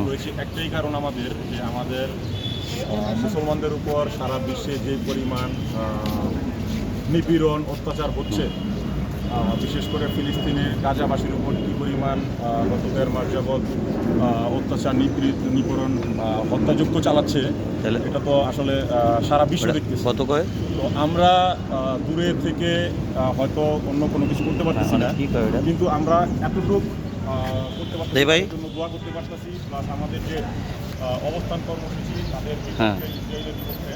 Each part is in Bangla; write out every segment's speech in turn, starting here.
রয়েছে একটাই কারণ আমাদের যে আমাদের মুসলমানদের উপর সারা বিশ্বে যে পরিমাণ নিপীড়ন অত্যাচার হচ্ছে বিশেষ করে ফিলিস্তিনে গাজাবাসীর উপর কী পরিমাণ গত দেড় মাস যাবৎ অত্যাচার নিপীড়িত নিপীড়ন আহ, হত্যাযজ্ঞ চালাচ্ছে? এটা তো আসলে সারা বিশ্ব দেখতেছে কত কয় তো আমরা দূরে থেকে হয়তো অন্য কোনো কিছু করতে পারতেছি না কিন্তু আমরা এতটুকু করতে পারতেছি দেই ভাই? তাদের জন্য দোয়া করতে পারতেছি প্লাস আমাদের যে অবস্থান কর্মসূচি তাদের হ্যাঁ। ইসরায়েলের বিপক্ষে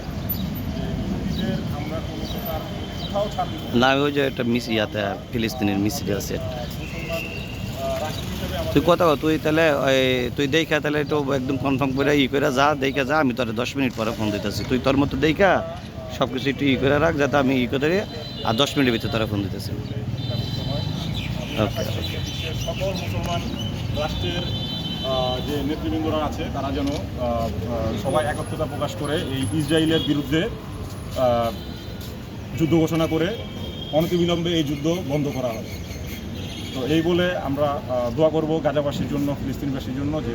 আমরা কোনো প্রকার কোথাও ছাড় না। ওই যে একটা মিস ইয়াতে ফিলিস্তিনের মিছিল আছে হিসেবে তুই কথা তুই তাহলে তুই দেখা তাহলে একটু একদম কনফার্ম করে ই করে যা দেখা যা আমি তোর দশ মিনিট পরে ফোন দিতেছি তুই তোর মতো দেখা সব কিছু একটু ই করে রাখ যাতে আমি ই করে আর দশ মিনিটের ভিতরে তোরা ফোন দিতেছি বিশ্বের সকল মুসলমান রাষ্ট্রের যে নেতৃবৃন্দরা আছে, তারা যেন সবাই একত্রতা প্রকাশ করে এই ইসরায়েলের বিরুদ্ধে যুদ্ধ ঘোষণা করে অনতিবিলম্বে এই যুদ্ধ বন্ধ করা হবে। তো এই বলে আমরা দোয়া করব গাজাবাসীর জন্য, ফিলিস্তিনবাসীর জন্য যে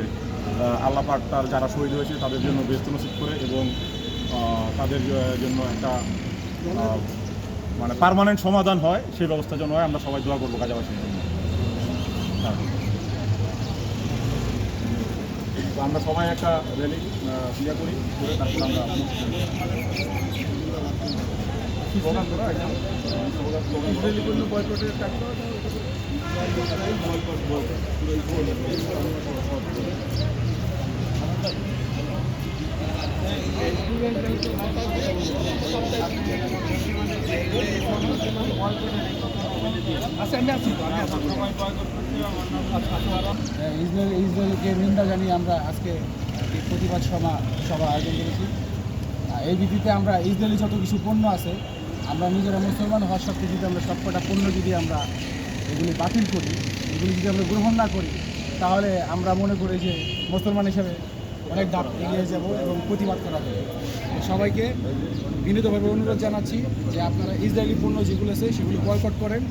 আল্লাহ পাক তার যারা শহীদ হয়েছে তাদের জন্য ব্যস্ত নসিব করে এবং তাদের জন্য একটা মানে পার্মানেন্ট সমাধান হয়, সেই ব্যবস্থা যেন হয় আমরা সবাই দোয়া করব গাজাবাসীর জন্য হ্যাঁ। আমরা সবাই একটা র্যালি ইয়ে করি তারপর আমরা বয়কটের কাজটা ইসরায়েল, ইসরায়েলকে নিন্দা জানিয়ে আমরা আজকে প্রতিবাদ সভা সভা আয়োজন করেছি। এই ভিত্তিতে আমরা ইসরায়েলি যত কিছু পণ্য আছে, আমরা নিজেরা মুসলমান হওয়ার সত্ত্বে যদি আমরা সবকটা পণ্য যদি আমরা এগুলি বাতিল করি, এগুলি যদি আমরা গ্রহণ না করি, তাহলে আমরা মনে করি যে মুসলমান হিসেবে অনেক ধাপ এগিয়ে যাব এবং প্রতিবাদ করা হবে। সবাইকে বিনীতভাবে অনুরোধ জানাচ্ছি যে আপনারা ইসরায়েলি পণ্য যেগুলো আছে সেগুলি বয়কট করেন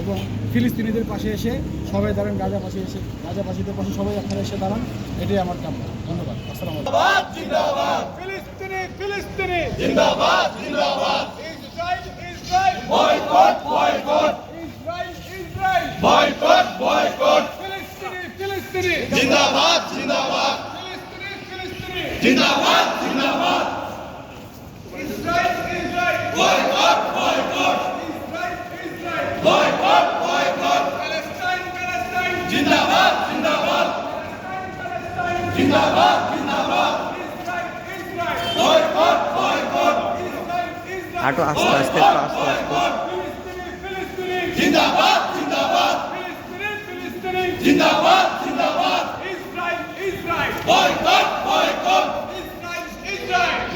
এবং ফিলিস্তিনিদের পাশে এসে সবাই দাঁড়ান গাজা পাশে এসে গাজা পাশিদের পাশে সবাই আপনারা এসে দাঁড়ান এটাই আমার কাম্য। ধন্যবাদ। আসসালামু আলাইকুম। ফিলিস্তিনি ফিলিস্তিনি। জিন্দাবাদ জিন্দাবাদ। Israel Israel. Boycott boycott Israel Israel. Boycott boycott ফিলিস্তিনি ফিলিস্তিনি। জিন্দাবাদ জিন্দাবাদ ফিলিস্তিনি ফিলিস্তিনি জিন্দাবাদ জিন্দাবাদ Israel Israel boycott boycott Israel Israel boycott boycott Palestine Palestine জিন্দাবাদ জিন্দাবাদ প্যালেস্টাইন জিন্দাবাদ জিন্দাবাদ Israel Israel boycott boycott Israel আটো আস্তে আস্তে একটু আস্তে আস্তে। জিন্দাবাদ জিন্দাবাদ। জিন্দাবাদ জিন্দাবাদ। Boycott boycott.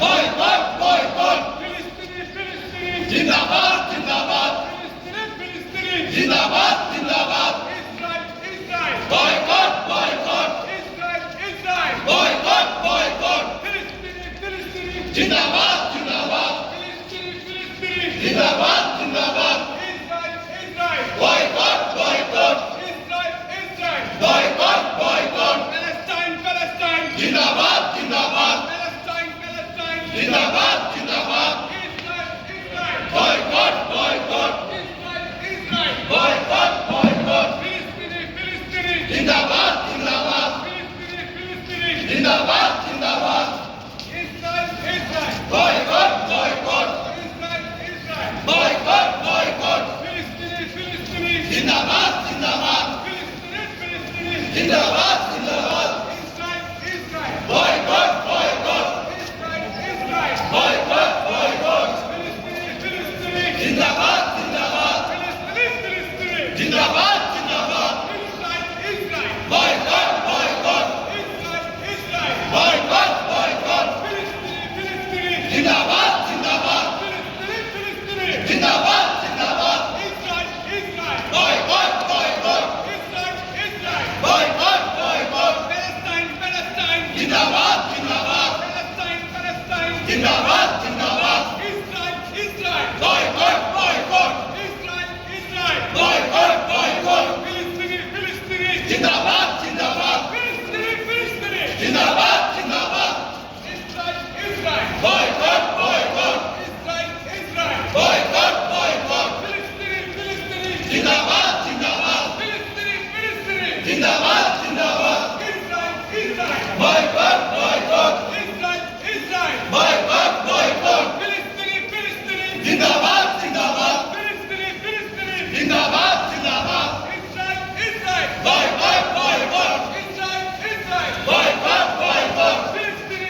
Boycott boycott. ফিলিস্তিনি ফিলিস্তিনি জিন্দাবাদ জিন্দাবাদ ফিলিস্তিনি ফিলিস্তিনি জিন্দাবাদ জিন্দাবাদ Israel Israel boycott boycott Israel Israel boycott boycott ফিলিস্তিনি ফিলিস্তিনি জিন্দাবাদ জিন্দাবাদ ফিলিস্তিনি ফিলিস্তিনি জিন্দাবাদ জিন্দাবাদ Israel Israel boycott boycott Israel Israel boycott boycott Palestine Palestine জিন্দাবাদ জিন্দাবাদ প্যালেস্টাইন প্যালেস্টাইন জিন্দাবাদ জিন্দাবাদ Israel Israel boycott boycott Israel Israel boycott boycott ফিলিস্তিনি ফিলিস্তিনি জিন্দাবাদ জিন্দাবাদ ফিলিস্তিনি ফিলিস্তিনি জিন্দাবাদ জিন্দাবাদ Israel Israel boycott boycott Israel Israel boycott boycott ফিলিস্তিনি ফিলিস্তিনি জিন্দাবাদ জিন্দাবাদ ফিলিস্তিনি ফিলিস্তিনি জিন্দাবাদ জিন্দাবাদ Israel Israel boycott boycott Israel Israel boycott boycott ফিলিস্তিনি ফিলিস্তিনি জিন্দাবাদ জিন্দাবাদ ফিলিস্তিনি ফিলিস্তিনি জিন্দাবাদ জিন্দাবাদ Israel Israel boycott boycott Israel Israel boycott boycott ফিলিস্তিনি ফিলিস্তিনি জিন্দাবাদ জিন্দাবাদ ফিলিস্তিনি ফিলিস্তিনি জিন্দাবাদ জিন্দাবাদ Israel Israel boycott boycott Israel Israel boycott boycott Palestine Palestine জিন্দাবাদ জিন্দাবাদ প্যালেস্টাইন প্যালেস্টাইন জিন্দাবাদ জিন্দাবাদ Israel Israel boycott boycott Israel Israel boycott boycott ফিলিস্তিনি ফিলিস্তিনি জিন্দাবাদ জিন্দাবাদ ফিলিস্তিনি ফিলিস্তিনি জিন্দাবাদ জিন্দাবাদ Israel Israel boycott boycott Israel Israel boycott boycott ফিলিস্তিনি ফিলিস্তিনি জিন্দাবাদ জিন্দাবাদ ফিলিস্তিনি ফিলিস্তিনি জিন্দাবাদ জিন্দাবাদ Israel Israel boycott boycott Israel Israel boycott boycott ফিলিস্তিনি ফিলিস্তিনি জিন্দাবাদ জিন্দাবাদ ফিলিস্তিনি ফিলিস্তিনি জিন্দাবাদ জিন্দাবাদ Israel Israel boycott boycott Israel Israel boycott boycott ফিলিস্তিনি